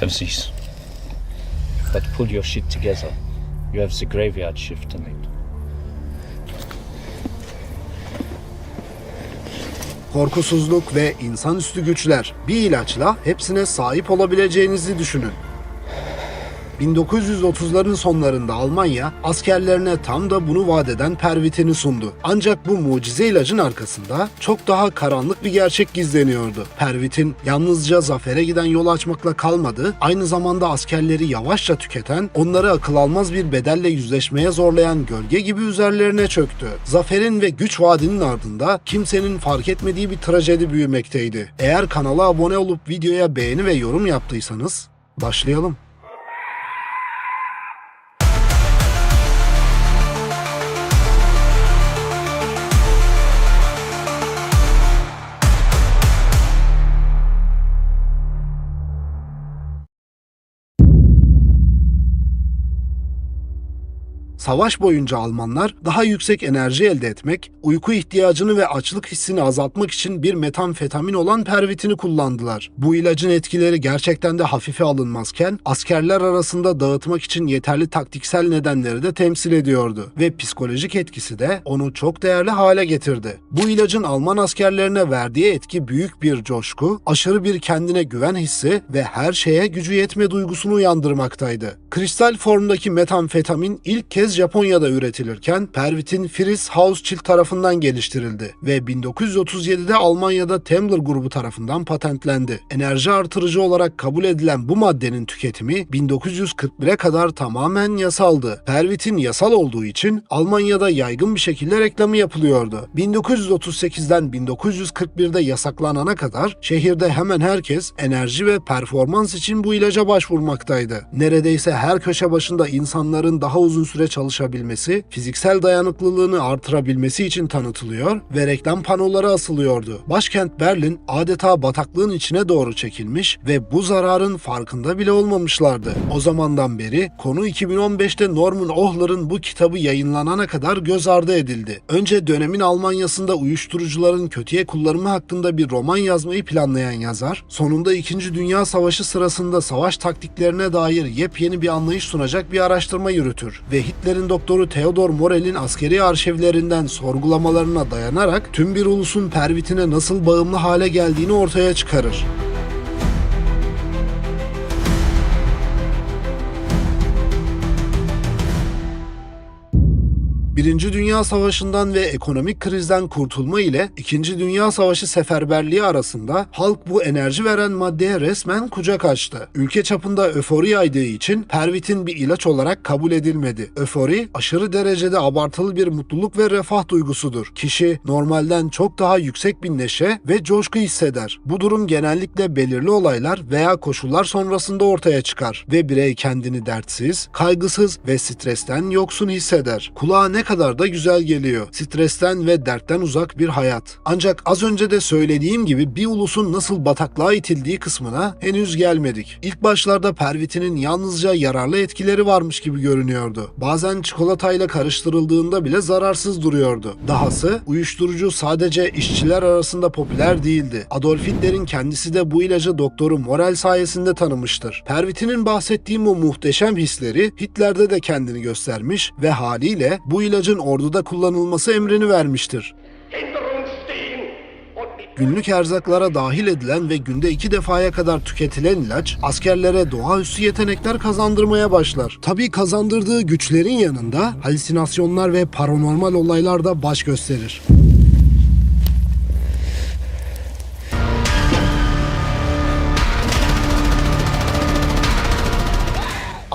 Have these. But pull your shit together. You have the graveyard shift tonight. Korkusuzluk ve insanüstü güçler. Bir ilaçla hepsine sahip olabileceğinizi düşünün. 1930'ların sonlarında Almanya askerlerine tam da bunu vaat eden pervitini sundu. Ancak bu mucize ilacın arkasında çok daha karanlık bir gerçek gizleniyordu. Pervitin yalnızca zafere giden yol açmakla kalmadı, aynı zamanda askerleri yavaşça tüketen, onları akıl almaz bir bedelle yüzleşmeye zorlayan gölge gibi üzerlerine çöktü. Zaferin ve güç vaadinin ardında kimsenin fark etmediği bir trajedi büyümekteydi. Eğer kanala abone olup videoya beğeni ve yorum yaptıysanız başlayalım. Savaş boyunca Almanlar daha yüksek enerji elde etmek, uyku ihtiyacını ve açlık hissini azaltmak için bir metamfetamin olan pervitini kullandılar. Bu ilacın etkileri gerçekten de hafife alınmazken askerler arasında dağıtmak için yeterli taktiksel nedenleri de temsil ediyordu ve psikolojik etkisi de onu çok değerli hale getirdi. Bu ilacın Alman askerlerine verdiği etki büyük bir coşku, aşırı bir kendine güven hissi ve her şeye gücü yetme duygusunu uyandırmaktaydı. Kristal formdaki metamfetamin ilk kez Japonya'da üretilirken Pervit'in Fritz Hauschild tarafından geliştirildi ve 1937'de Almanya'da Temmler grubu tarafından patentlendi. Enerji artırıcı olarak kabul edilen bu maddenin tüketimi 1941'e kadar tamamen yasaldı. Pervit'in yasal olduğu için Almanya'da yaygın bir şekilde reklamı yapılıyordu. 1938'den 1941'de yasaklanana kadar şehirde hemen herkes enerji ve performans için bu ilaca başvurmaktaydı. Neredeyse her köşe başında insanların daha uzun süre çalışabilmesi, fiziksel dayanıklılığını artırabilmesi için tanıtılıyor ve reklam panoları asılıyordu. Başkent Berlin adeta bataklığın içine doğru çekilmiş ve bu zararın farkında bile olmamışlardı. O zamandan beri konu 2015'te Norman Ohler'ın bu kitabı yayınlanana kadar göz ardı edildi. Önce dönemin Almanya'sında uyuşturucuların kötüye kullanımı hakkında bir roman yazmayı planlayan yazar, sonunda 2. Dünya Savaşı sırasında savaş taktiklerine dair yepyeni bir anlayış sunacak bir araştırma yürütür ve Hitler'in doktoru Theodor Morel'in askeri arşivlerinden sorgulamalarına dayanarak tüm bir ulusun pervitine nasıl bağımlı hale geldiğini ortaya çıkarır. Birinci Dünya Savaşı'ndan ve ekonomik krizden kurtulma ile İkinci Dünya Savaşı seferberliği arasında halk bu enerji veren maddeye resmen kucak açtı. Ülke çapında öfori yaydığı için pervitin bir ilaç olarak kabul edilmedi. Öfori aşırı derecede abartılı bir mutluluk ve refah duygusudur. Kişi normalden çok daha yüksek bir neşe ve coşku hisseder. Bu durum genellikle belirli olaylar veya koşullar sonrasında ortaya çıkar ve birey kendini dertsiz, kaygısız ve stresten yoksun hisseder. Kulağa ne kadar da güzel geliyor. Stresten ve dertten uzak bir hayat. Ancak az önce de söylediğim gibi bir ulusun nasıl bataklığa itildiği kısmına henüz gelmedik. İlk başlarda pervitinin yalnızca yararlı etkileri varmış gibi görünüyordu. Bazen çikolatayla karıştırıldığında bile zararsız duruyordu. Dahası uyuşturucu sadece işçiler arasında popüler değildi. Adolf Hitler'in kendisi de bu ilacı doktoru Morel sayesinde tanımıştır. Pervitinin bahsettiğim o muhteşem hisleri Hitler'de de kendini göstermiş ve haliyle bu ilacın orduda kullanılması emrini vermiştir. Günlük erzaklara dahil edilen ve günde iki defaya kadar tüketilen ilaç askerlere doğaüstü yetenekler kazandırmaya başlar. Tabii kazandırdığı güçlerin yanında halüsinasyonlar ve paranormal olaylar da baş gösterir.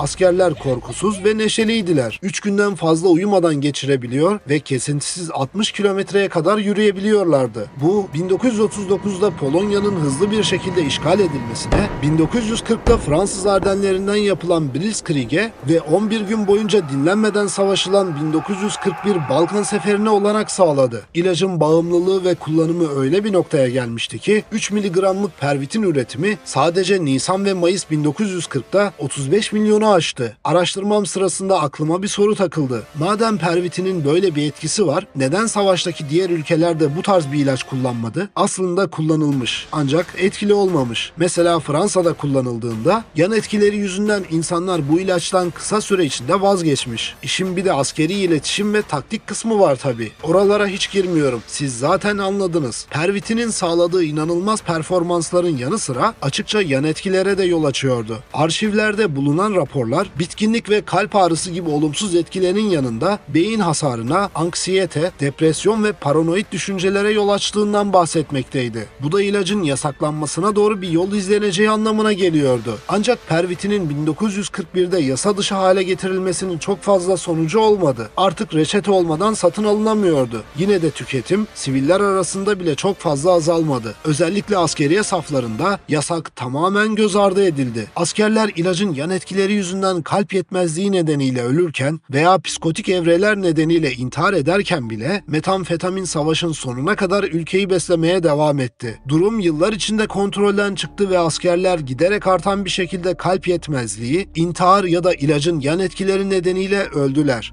Askerler korkusuz ve neşeliydiler. 3 günden fazla uyumadan geçirebiliyor ve kesintisiz 60 kilometreye kadar yürüyebiliyorlardı. Bu 1939'da Polonya'nın hızlı bir şekilde işgal edilmesine, 1940'da Fransız Ardenlerinden yapılan Blitzkrieg'e ve 11 gün boyunca dinlenmeden savaşılan 1941 Balkan Seferi'ne olanak sağladı. İlacın bağımlılığı ve kullanımı öyle bir noktaya gelmişti ki 3 miligramlık pervitin üretimi sadece Nisan ve Mayıs 1940'da 35 milyonu açtı. Araştırmam sırasında aklıma bir soru takıldı. Madem pervitinin böyle bir etkisi var, neden savaştaki diğer ülkelerde bu tarz bir ilaç kullanmadı? Aslında kullanılmış ancak etkili olmamış. Mesela Fransa'da kullanıldığında yan etkileri yüzünden insanlar bu ilaçtan kısa süre içinde vazgeçmiş. İşin bir de askeri iletişim ve taktik kısmı var tabi. Oralara hiç girmiyorum. Siz zaten anladınız. Pervitinin sağladığı inanılmaz performansların yanı sıra açıkça yan etkilere de yol açıyordu. Arşivlerde bulunan raporlar bitkinlik ve kalp ağrısı gibi olumsuz etkilerin yanında beyin hasarına, anksiyete, depresyon ve paranoid düşüncelere yol açtığından bahsetmekteydi. Bu da ilacın yasaklanmasına doğru bir yol izleneceği anlamına geliyordu. Ancak pervitinin 1941'de yasa dışı hale getirilmesinin çok fazla sonucu olmadı. Artık reçete olmadan satın alınamıyordu. Yine de tüketim siviller arasında bile çok fazla azalmadı. Özellikle askeriye saflarında yasak tamamen göz ardı edildi. Askerler ilacın yan etkileri yüzünden kalp yetmezliği nedeniyle ölürken veya psikotik evreler nedeniyle intihar ederken bile metamfetamin savaşın sonuna kadar ülkeyi beslemeye devam etti. Durum yıllar içinde kontrolden çıktı ve askerler giderek artan bir şekilde kalp yetmezliği, intihar ya da ilacın yan etkileri nedeniyle öldüler.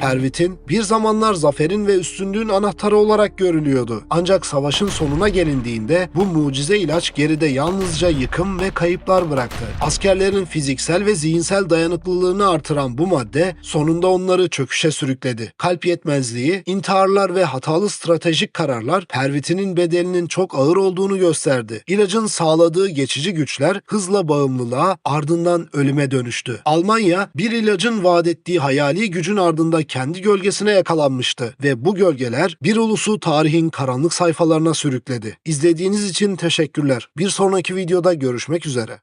Pervit'in bir zamanlar zaferin ve üstünlüğün anahtarı olarak görülüyordu. Ancak savaşın sonuna gelindiğinde bu mucize ilaç geride yalnızca yıkım ve kayıplar bıraktı. Askerlerin fiziksel ve zihinsel dayanıklılığını artıran bu madde sonunda onları çöküşe sürükledi. Kalp yetmezliği, intiharlar ve hatalı stratejik kararlar Pervit'inin bedelinin çok ağır olduğunu gösterdi. İlacın sağladığı geçici güçler hızla bağımlılığa ardından ölüme dönüştü. Almanya bir ilacın vaat ettiği hayali gücün ardında kendi gölgesine yakalanmıştı ve bu gölgeler bir ulusu tarihin karanlık sayfalarına sürükledi. İzlediğiniz için teşekkürler. Bir sonraki videoda görüşmek üzere.